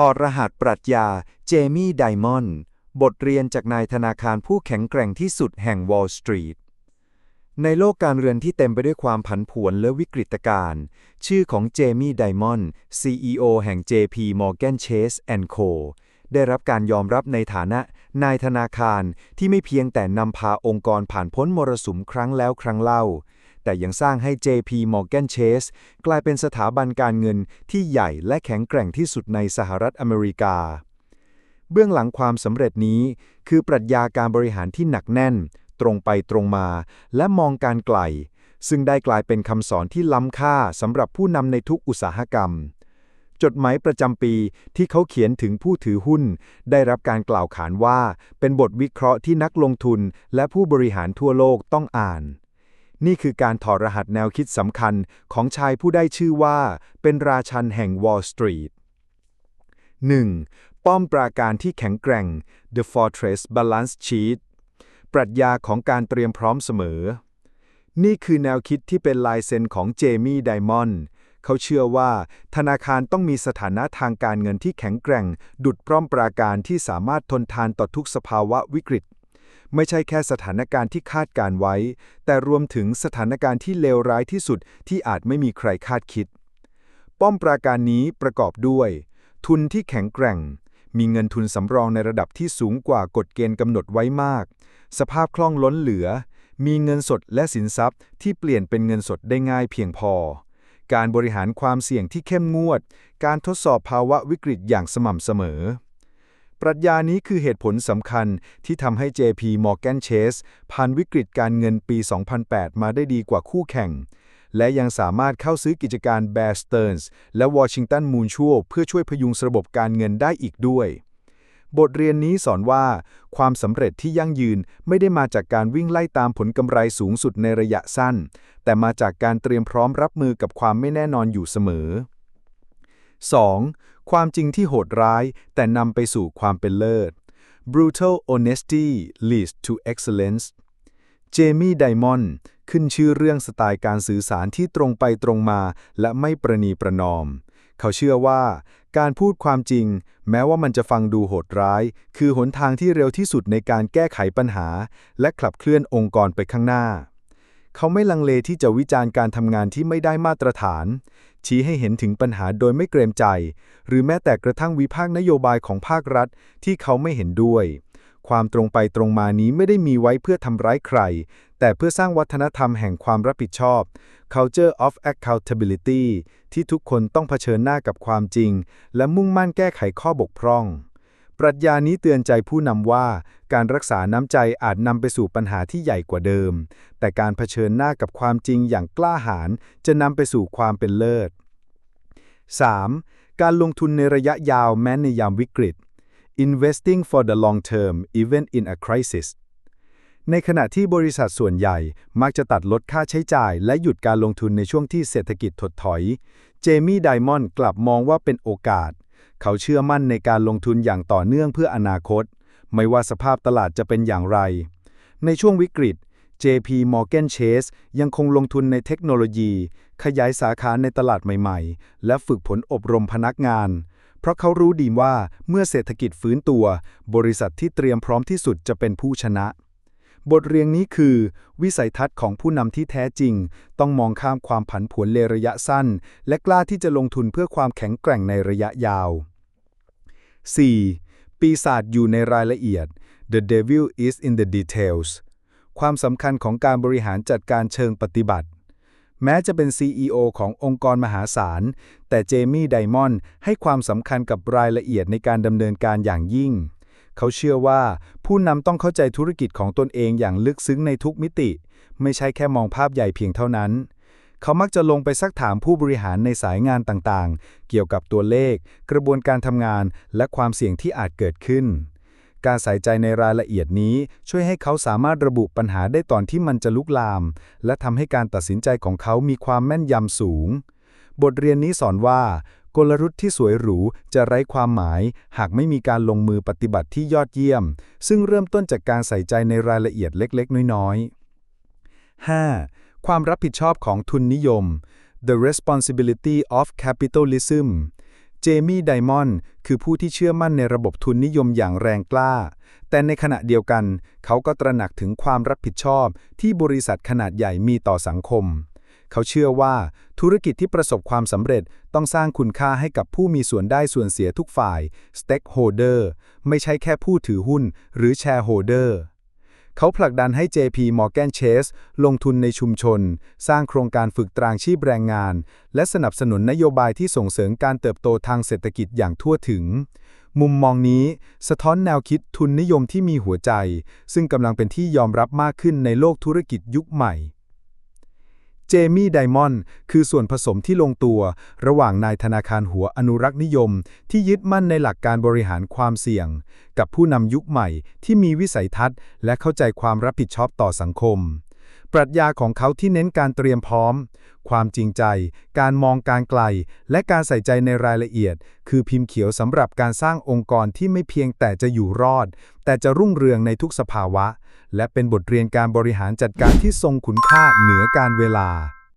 ถอดรหัสปรัชญา เจมี่ไดมอนด์บทเรียนจากนายธนาคารผู้แข็งแกร่งที่สุดแห่งวอลล์สตรีทในโลกการเรือนที่เต็มไปด้วยความผันผวนและวิกฤตการณ์ชื่อของเจมี่ไดมอนด์ CEO แห่ง JP Morgan Chase Co ได้รับการยอมรับในฐานะ นายธนาคารที่ไม่เพียงแต่นำพาองค์กรผ่านพ้นมรสุมครั้งแล้วครั้งเล่า แต่ยังสร้างให้ JP Morgan Chase กลายเป็นสถาบันการเงินที่ใหญ่และแข็งแกร่งที่สุดในสหรัฐอเมริกา เบื้องหลังความสำเร็จนี้ คือปรัชญาการบริหารที่หนักแน่น ตรงไปตรงมา และมองการไกล ซึ่งได้กลายเป็นคำสอนที่ล้ำค่าสำหรับผู้นำในทุกอุตสาหกรรมจดหมายประจำปีที่เขาเขียนถึงผู้ถือหุ้น ได้รับการกล่าวขานว่า เป็นบทวิเคราะห์ที่นักลงทุนและผู้บริหารทั่วโลกต้องอ่าน นี่คือการถอดรหัสแนวคิดสำคัญของชายผู้ได้ชื่อว่า เป็นราชันแห่งวอลล์สตรีท 1. ป้อมปราการที่แข็งแกร่ง The Fortress Balance Sheet ปรัชญาของการเตรียมพร้อมเสมอ นี่คือแนวคิดที่เป็นลายเซ็นของเจมี่ไดมอนด์เขาเชื่อว่า ธนาคารต้องมีสถานะทางการเงินที่แข็งแกร่ง ดุดพร้อมปราการที่สามารถทนทานต่อทุกสภาวะวิกฤต ไม่ใช่แค่สถานการณ์ที่คาดการไว้ แต่รวมถึงสถานการณ์ที่เลวร้ายที่สุดที่อาจไม่มีใครคาดคิด ป้อมปราการนี้ประกอบด้วย ทุนที่แข็งแกร่ง มีเงินทุนสำรองในระดับที่สูงกว่ากฎเกณฑ์กำหนดไว้มาก สภาพคล่องล้นเหลือ มีเงินสดและสินทรัพย์ที่เปลี่ยนเป็นเงินสดได้ง่ายเพียงพอการบริหารความเสี่ยงที่เข้มงวด การทดสอบภาวะวิกฤตอย่างสม่ำเสมอ ปรัชญานี้คือเหตุผลสำคัญที่ทำให้ JP Morgan Chase ผ่านวิกฤตการเงินปี 2008 มาได้ดีกว่าคู่แข่ง และยังสามารถเข้าซื้อกิจการ Bear Stearns และ Washington Mutual เพื่อช่วยพยุงระบบการเงินได้อีกด้วย บทเรียนนี้สอนว่า ความสำเร็จที่ยั่งยืนไม่ได้มาจากการวิ่งไล่ตามผลกำไรสูงสุดในระยะสั้น แต่มาจากการเตรียมพร้อมรับมือกับความไม่แน่นอนอยู่เสมอ 2. ความจริงที่โหดร้าย แต่นำไปสู่ความเป็นเลิศ brutal honesty leads to excellence เจมี่ไดมอนด์ขึ้นชื่อเรื่องสไตล์การสื่อสารที่ตรงไปตรงมาและไม่ประนีประนอม เขาเชื่อว่า การพูดความจริง แม้ว่ามันจะฟังดูโหดร้าย คือหนทางที่เร็วที่สุดในการแก้ไขปัญหา และขับเคลื่อนองค์กรไปข้างหน้า เขาไม่ลังเลที่จะวิจารณ์การทำงานที่ไม่ได้มาตรฐาน ชี้ให้เห็นถึงปัญหาโดยไม่เกรงใจ หรือแม้แต่กระทั่งวิพากษ์นโยบายของภาครัฐที่เขาไม่เห็นด้วย ความตรงไปตรงมานี้ไม่ได้มีไว้เพื่อทำร้ายใคร แต่เพื่อสร้างวัฒนธรรมแห่งความรับผิดชอบ culture of accountability ที่ทุกคนต้องเผชิญหน้ากับความจริง และมุ่งมั่นแก้ไขข้อบกพร่อง ปรัชญานี้เตือนใจผู้นำว่า การรักษาน้ำใจอาจนำไปสู่ปัญหาที่ใหญ่กว่าเดิม แต่การเผชิญหน้ากับความจริงอย่างกล้าหาญจะนำไปสู่ความเป็นเลิศ 3. การลงทุนในระยะยาวแม้ในยามวิกฤต investing for the long term even in a crisis ในขณะที่บริษัทส่วนใหญ่มักจะตัดลดค่าใช้จ่าย และหยุดการลงทุนในช่วงที่เศรษฐกิจถดถอย เจมี่ไดมอนด์กลับมองว่าเป็นโอกาส เขาเชื่อมั่นในการลงทุนอย่างต่อเนื่องเพื่ออนาคต ไม่ว่าสภาพตลาดจะเป็นอย่างไร ในช่วงวิกฤต JP Morgan Chase ยังคงลงทุนในเทคโนโลยี ขยายสาขาในตลาดใหม่ๆ และฝึกผลอบรมพนักงาน เพราะเขารู้ดีว่าเมื่อเศรษฐกิจฟื้นตัว บริษัทที่เตรียมพร้อมที่สุดจะเป็นผู้ชนะ บทเรียนนี้คือ วิสัยทัศน์ของผู้นำที่แท้จริง ต้องมองข้ามความผันผวนในระยะสั้น และกล้าที่จะลงทุนเพื่อความแข็งแกร่งในระยะยาว 4. ปีศาจอยู่ในรายละเอียด The devil is in the details ความสำคัญของการบริหารจัดการเชิงปฏิบัติ แม้จะเป็น CEO ขององค์กรมหาศาล แต่เจมี่ไดมอนด์ให้ความสำคัญกับรายละเอียดในการดำเนินการอย่างยิ่ง เขาเชื่อว่าผู้นำต้องเข้าใจธุรกิจของตนเองอย่างลึกซึ้งในทุกมิติ ไม่ใช่แค่มองภาพใหญ่เพียงเท่านั้น เขามักจะลงไปซักถามผู้บริหารในสายงานต่างๆ เกี่ยวกับตัวเลข กระบวนการทำงาน และความเสี่ยงที่อาจเกิดขึ้น การใส่ใจในรายละเอียดนี้ ช่วยให้เขาสามารถระบุปัญหาได้ตอนที่มันจะลุกลาม และทำให้การตัดสินใจของเขามีความแม่นยำสูง บทเรียนนี้สอนว่า กลยุทธ์ที่สวยหรูจะไร้ความหมาย หากไม่มีการลงมือปฏิบัติที่ยอดเยี่ยม ซึ่งเริ่มต้นจากการใส่ใจในรายละเอียดเล็กๆ น้อยๆ 5. ความรับผิดชอบของทุนนิยม The responsibility of capitalism เจมี่ไดมอนด์คือผู้ที่เชื่อมั่นในระบบทุนนิยมอย่างแรงกล้า แต่ในขณะเดียวกัน เขาก็ตระหนักถึงความรับผิดชอบที่บริษัทขนาดใหญ่มีต่อสังคม เขาเชื่อว่าธุรกิจที่ประสบความสำเร็จต้องสร้างคุณค่าให้กับผู้มีส่วนได้ส่วนเสียทุกฝ่าย stakeholder ไม่ใช่แค่ผู้ถือหุ้นหรือ shareholder เขาผลักดันให้ JP Morgan Chase ลงทุนในชุมชน สร้างโครงการฝึกตรางชีพแรงงาน และสนับสนุนนโยบายที่ส่งเสริมการเติบโตทางเศรษฐกิจอย่างทั่วถึง มุมมองนี้สะท้อนแนวคิดทุนนิยมที่มีหัวใจ ซึ่งกำลังเป็นที่ยอมรับมากขึ้นในโลกธุรกิจยุคใหม่ เจมี่ไดมอนด์คือส่วนผสมที่ลงตัว ระหว่างนายธนาคารหัวอนุรักษ์นิยม ที่ยึดมั่นในหลักการบริหารความเสี่ยง กับผู้นำยุคใหม่ที่มีวิสัยทัศน์ และเข้าใจความรับผิดชอบต่อสังคม ปรัชญาของเขาที่เน้นการเตรียมพร้อม ความจริงใจ การมองการไกล และการใส่ใจในรายละเอียด คือพิมพ์เขียวสำหรับการสร้างองค์กรที่ไม่เพียงแต่จะอยู่รอด แต่จะรุ่งเรืองในทุกสภาวะ และเป็นบทเรียนการบริหารจัดการที่ทรงคุณค่าเหนือการเวลา